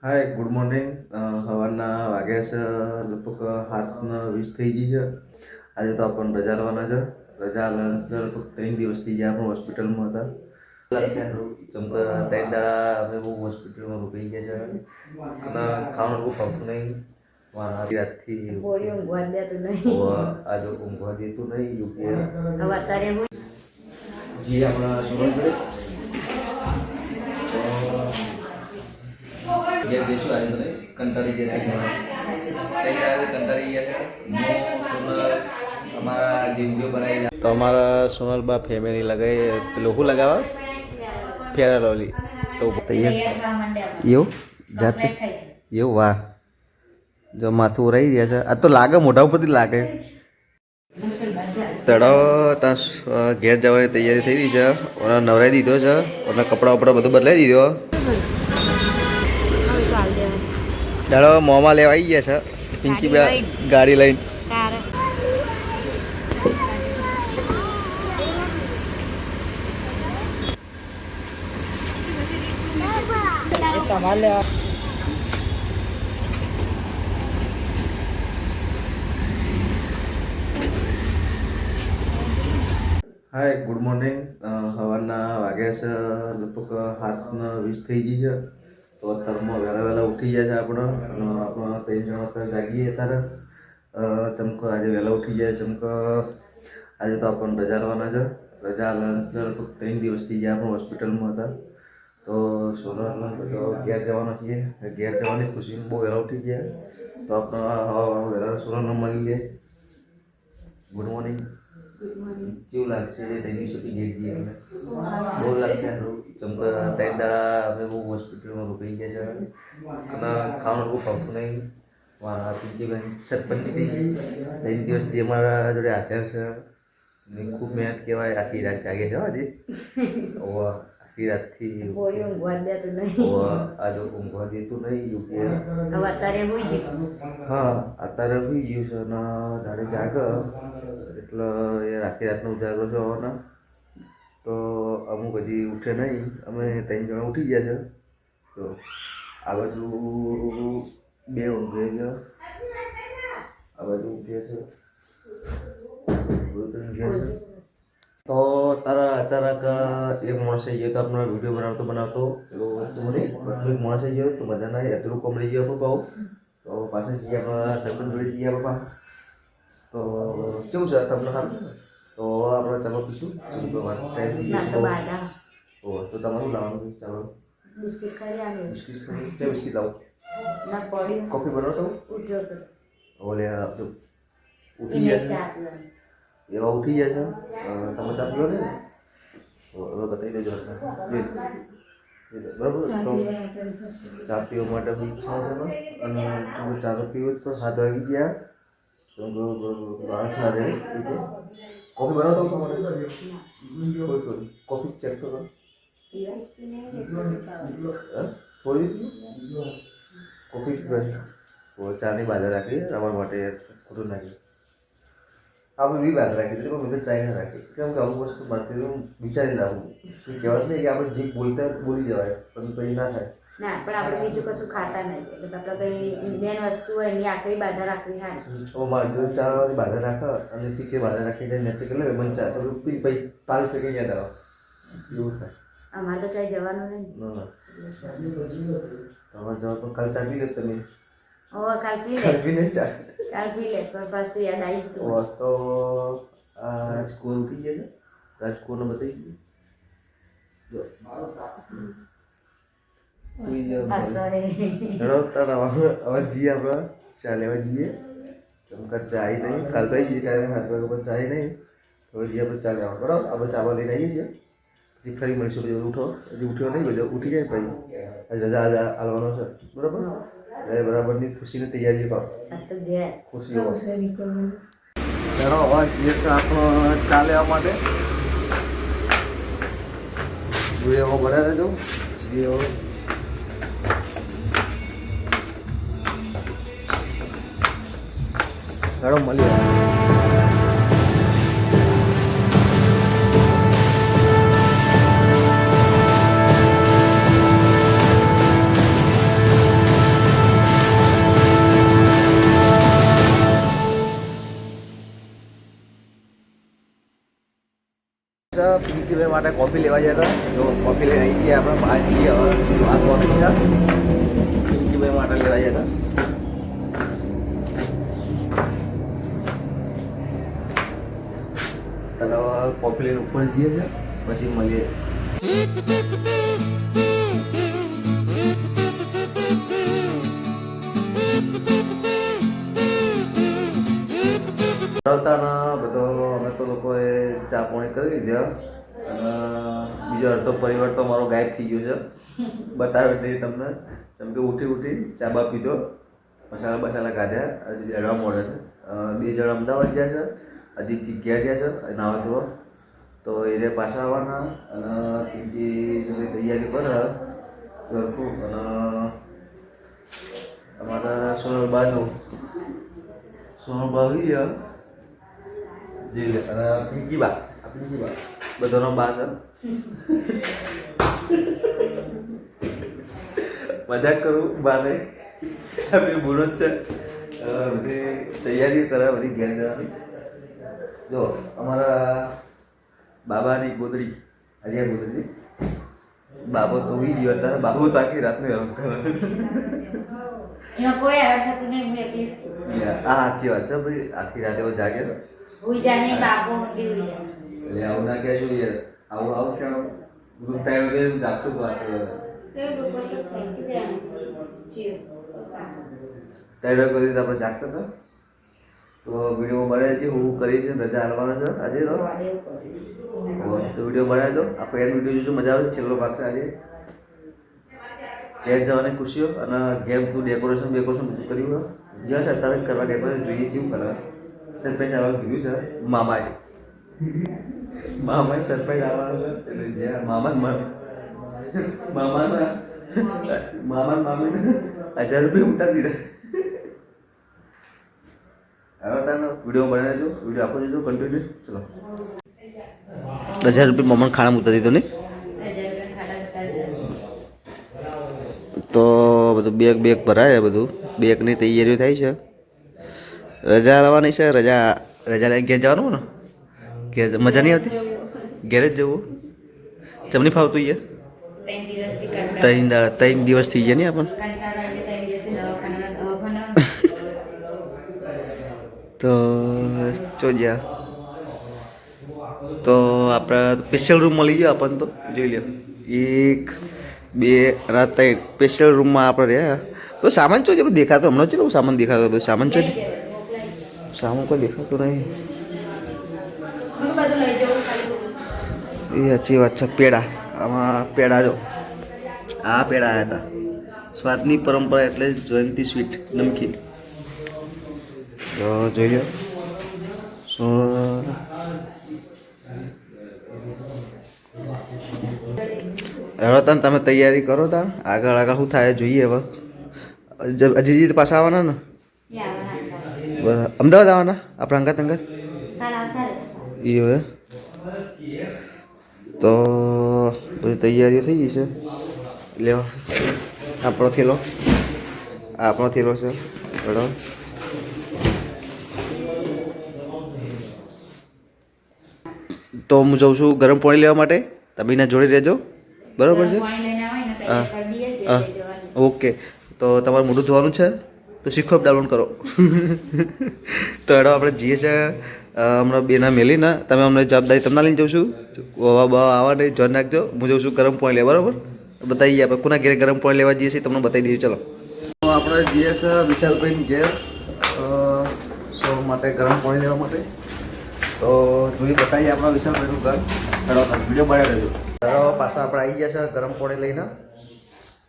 Hi good morning સવારના વાગ્યા છે લગભગ હાથના વીસ થઈ ગઈ છે. આજે તો આપણને રજા લેવાના છે. રજા લગભગ ત્રણ દિવસથી જે આપણે હોસ્પિટલમાં હતા. ત્રણ દાડા અમે બહુ હોસ્પિટલમાં રોકાઈ ગયા છે. અને ખાવાનું બહુ ફાવતું નહીં. રાતથી ઊંઘવા દેતું નહીં. આજે ઊંઘવા દેતું નહીં યોગ્ય જી આપણા સુરત ઘેર જઈશું આજે તમે કંટાળી ગયા દાડે કંટાળી ગયા અમારા જે વીડિયો બનાવી તો અમારા સોનલબા ફેમિલી લગાવી પેલું શું લગાવવા? ફેરા લોલી તો એવું? જાતે? એવું? વાહ. જો માથું ઉરાઈ રહ્યા છે. આ તો લાગે મોઢા ઉપરથી લાગે. તળાવ ત્યાં ઘેર જવાની તૈયારી થઈ રહી છે. ઓને નવરાઈ દીધો છે. ઓના કપડાં વપડા બધું બદલાઈ દીધો. ચાલો મોમાં લેવા આવી ગયા છે. પિંકી બે ગાડી લઈને. હાય ગુડ મોર્નિંગ સવારના વાગ્યા છે લગભગ સાતના વીસ થઈ ગઈ છે. તો અત્યારમાં વહેલા વહેલા ઉઠી જાય છે આપણે. આપણો ત્રણ જણા અત્યારે જાગીએ અત્યારે. ચમકો આજે વહેલા ઉઠી જાય ચમકો આજે તો આપણને રજા લેવાના છે. રજા લગભગ ત્રણ દિવસથી જે આપણે હોસ્પિટલમાં હતા. તો સોનલ તો ઘેર જવાના છીએ. ઘેર જવાની ખુશીમાં બહુ વહેલા ઉઠી ગયા. તો આપણે વહેલા સોનલ મળી જાય ગુડ મોર્નિંગ કેવું લાગશે ત્રણ દિવસો થી ઘેર જઈએ? અમે બહુ લાગશે. ચમકા ત્રણ દાડા અમે બહુ હોસ્પિટલમાં રોકાઈ ગયા છે. અને ખાવાનું બહુ ફાવતું નહીં. મારા પિંકીબેન સરપંચથી ત્રણ દિવસથી અમારા જોડે હાજર છે. ને ખૂબ મહેનત કહેવાય. આખી રાત જાગે છે આજે આખી રાતથી ઊંઘવા દેતું નહીં. આજે ઊંઘવા દેતું નહીં યોગ્ય અત્યારે હા અત્યારે સુઈ ગયું છે અને દાડે જાગ. એટલે એ આખી રાતનો ઉજાગરો છે હોવાના. તો અમુક હજી ઉઠે નહીં. અમે ત્રણ જણા ઉઠી ગયા છે. તો આ બાજુ બે ઊંઘે છે. આ બધું ઊંઘે છે. તો તારા અચાનક એક માણસ આવી ગયો તો આપણો વીડિયો બનાવતો બનાવતો. એક માણસ આવી ગયો તો બધાના અધૂરું લઈ ગયો હતો કહું તો પાછળ જઈએ આપણે સરપંચ જોડે જઈએ બાપા તો કેવું છે તમને સારું? તો આપણે ચાલો શું તો બાધા તમારું લાવવાનું ચાલો. બિસ્કિટ ખાઈ આવ્યો બિસ્કિટ ખાઈ ક્યાં બિસ્કિટ લાવું ના પડ્યું કોફી બનાવતો ઉઠ્યો તો ઓલે આપજો ઉઠી એને ગયા ચા પીવાનું. છે એવા ઉઠી ગયા છે અ, તમે ચા પીવો ને તો હવે બતાવી દેજો તમને. લે. લે, બરાબર તો ચા પીવા માટે બી ઈચ્છા છે ને અને જો ચા તો પીવું જ તો સાત વાગી ગયા તો માણસ ના જાય એટલે કોફી બનાવતો તમારે કોઈ કોઈ કોફી ચેક તો કરો કોફી ચાની બાધા રાખી રમવા માટે ખોટું નાખી આપણે બી બાધા રાખી દીધી પણ મેં ચાય ના રાખી કેમ કે અમુક વસ્તુ મારતી હું વિચારી લાવું કહેવાય નહીં કે આપણે જે બોલતા બોલી જવાય પણ પછી ના થાય ના પણ આપણે બીજું કશું ખાતા નહીં. એટલે આપણે કઈ મેન વસ્તુ હોય એની આખરી બાધા રાખવી સારી ઓ મારે જો ચા વાળી બાધા રાખે અને પીકે બાધા રાખી જાય નથી કે લે મને ચા તો પાલ ફેંકી યાદ આવે એવું થાય. અમારે તો ક્યાંય જવાનું નહીં. તમારે જવા પણ કાલ ચાલી પી લે તમે. હવે કાલ પી લે. કાલ પી લે ચા કાલ પી લે પણ પાછું યાદ આવી જતું ઓ તો સ્કૂલ ઉઠી ગયા છે રાજકોટને બતાવી દીધું જો. ચાલે હવે હવે જઈએ આપણે. ચા જઈએ. ચમકા ચા નહીં. કાલ તો જઈએ. કારણ હાથ પર ચા નહીં. તો હવે જઈએ આપણે ચા લેવા. બરાબર? આપણે ચાવા લઈને આવીએ છીએ. પછી ફરી મળીશું બધું ઉઠો. હજી ઉઠ્યો નહીં બધો ઉઠી જાય પછી આજે રજા આજે હાલવાનો છે. બરાબર? એટલે બરાબરની ખુશીની તૈયારી કરો. ખુશી ચાલો હવે જઈએ છીએ આપણો ચા લેવા માટે. વીડિયો બનાવી રહેજો. વીડિયો ચાલો મળીએ. છે પિંકીભાઈ માટે કોફી લેવા જતા જો કોફી લઈને આવી ગયા આપણે બહાર જઈએ હવે આ કોફી માટે લેવા જતા તને કોફી લઈને ઉપર જઈએ છે પછી મળીએ. પાણી અને બીજો અડધો પરિવાર તો મારો ગાયબ થઈ ગયો છે. બતાવે નહીં તમને. જેમ કે ઉઠી ઉઠી ચા બા પીધો. મસાલા બસાલા ખાધ્યા હજી એડવા મળે છે. બે જણ અમદાવાદ ગયા છે. હજી જગ્યા ગયા છે. નાવા ધોવા. તો એ રે પાછા આવવાના. અને બીજી તૈયારી કરે સરખું અને અમારા સોનલ બાજુ સોનલ બા આવી ગયા. જી. અને પિંકી બા. બધાનો બા છે. મજાક કરું બાને? બોલો જ છે. અ, તૈયારી કરે બધી ઘેર જવાની. જો અમારા બાબાની ગોદડી. હરિયા ગોદડી. બાબો તો ઉઈ ગયો અત્યારે. બાબો તો આખી રાતની કરે. કોઈ હેરાન થતું નહીં હું એકલી આ સાચી વાત છે ભાઈ. આખી રાતે એવો જાગે ઉઈ જાય બાબો ઊંઘી જાય એટલે આવું ના કહે શું યાર? આવું આવું કેમ? બધું ટાઈમ વગેરે જાગતું તો ટાઈમ વગેરે આપણે જાગતા હતા. તો વીડિયો મળે છે હું કરીશ રજા હાલવાનો છે. આજે તો? તો વીડિયો બનાવી દો. આપણે એનો વીડિયો જોજો મજા આવે છે છેલ્લો ભાગ છે આજે. ઘેર જવાની ખુશીઓ અને ગેમ તું ડેકોરેશન બેકોરેશન બધું કર્યું જ્યાં છે અત્યારે કરવા ડેકોરેશન જોઈએ જેવું કરવા. સરપંચ આવવાનું ગયું છે મામાએ. મામાએ સરપ્રાઈઝ આવવાનું છે. એટલે મામા મામા મામીને હજાર રૂપિયા ઉઠા દીધા. હવે વીડિયો બનાવી દો વીડિયો ચલો. હજાર રૂપિયા મમ્મણ ખાણા મૂકતા દીધો ને. તો બધું બેગ બેગ ભરાય બધું. બેગની તૈયારીઓ થાય છે. રજા લાવવાની છે. રજા રજા લઈને ક્યાં જવાનું ને મજા નહીં આવતી? ગેરેજ જવું? જમણી ફાવતું યે ત્રણ ત્રણ દિવસ થઈ જાય ને આપણ તો જોજ્યા તો આપણે સ્પેશિયલ રૂમ મળી ગયો આપણને તો. જોઈ લો એક બે રાત ત્રણ. સ્પેશિયલ રૂમમાં આપણે રહ્યા. તો સામાન ચો છે? બધું દેખાતો હમણાં છે ને? સામાન દેખાતો બધું સામાન ચો લઈ સામાન કોઈ દેખાતું નહીં હું બધું લઈ જવું ખાલી એ સાચી વાત છે પેડા. આમાં પેડા જો. આ પેડા આવ્યા હતા સ્વાદની પરંપરા એટલે જયંતી સ્વીટ નમકીન. તો જોઈ લો સો. હવે તને તમે તૈયારી કરો તા આગળ આગળ શું થાય જોઈએ હવે? જ- અજીજી પાછા આવવાના ને? બરાબર. અમદાવાદ આવવાના? આપણા અંગાત અંગાત કાલ આવતા રહેશે પાછા. એ હવે. તો બધી તૈયારીઓ થઈ ગઈ છે. લ્યો આપણો થેલો. આપણો થેલો છે. બરાબર તો હું જઉં છું ગરમ પાણી લેવા માટે. તમે એના જોડે રહેજો. બરાબર છે? હા. હા. ઓકે. તો તમારે મોઢું ધોવાનું છે. તો શીખો ડાઉનલોડ કરો. તો એડો આપણે જઈએ છે. અ, હમણાં બેના મેલીને, તમે અમને જવાબદારી તમને લઈને જઉં છું. આવા નહીં જોઈ નાખજો. હું જઉં છું ગરમ પાણી લેવા, બરાબર? બતાવીએ આપણે, કોના ઘેર ગરમ પાણી લેવા જઈએ છીએ, તમને બતાવી દઈએ, ચલો. આપણે જઈએ છીએ વિશાલભાઈ ઘેર સો માટે ગરમ પાણી લેવા માટે. તો જોઈ બતાવીએ આપણા વિશાલભાઈનું ઘર. હેડો વીડિયો બનાવી લેજો હેડો પાછા આપણે આવી ગયા છે ગરમ પાણી લઈને.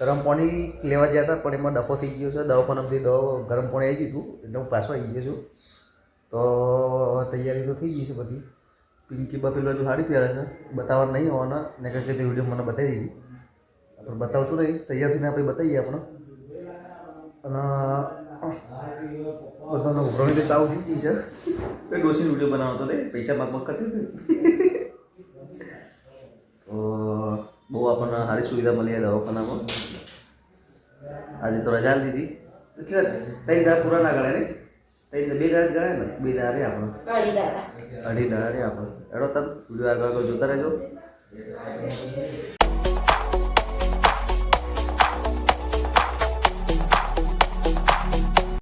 ગરમ પાણી લેવા ગયા હતા, પણ એમાં ડફો થઈ ગયો છે. દવાખાનામાંથી દવા, ગરમ પાણી આવી ગયું હતું. એટલે હું પાછો આવી ગયો છું. તો તૈયારી તો થઈ ગઈ છે બધી. પિંકી બા પેલું હજુ સાડી પહેરે છે. બતાવવા નહીં હોવાના ને કહે છે વીડિયો મને બતાવી દીધી. આપણે બતાવશું નહીં. તૈયાર થઈને આપણે બતાવીએ આપણે. અને બધાનો ઉભરણી તો ચાલુ થઈ ગઈ છે. એ ડોસીનો વીડિયો બનાવતો ને. પૈસા માગમાં કરતી હતી. તો, બહુ આપણને સારી સુવિધા મળી દવાખાનામાં. આજે તો રજા લીધી એટલે દાડા પૂરા ના કરે ને. તઈ બે દાડા ગણાય ને? બે દાડા રે આપણે. અઢી દાડા. અઢી દાડા રે આપણે. એડો તમે વીડિયો આગળ જોતા રહેજો.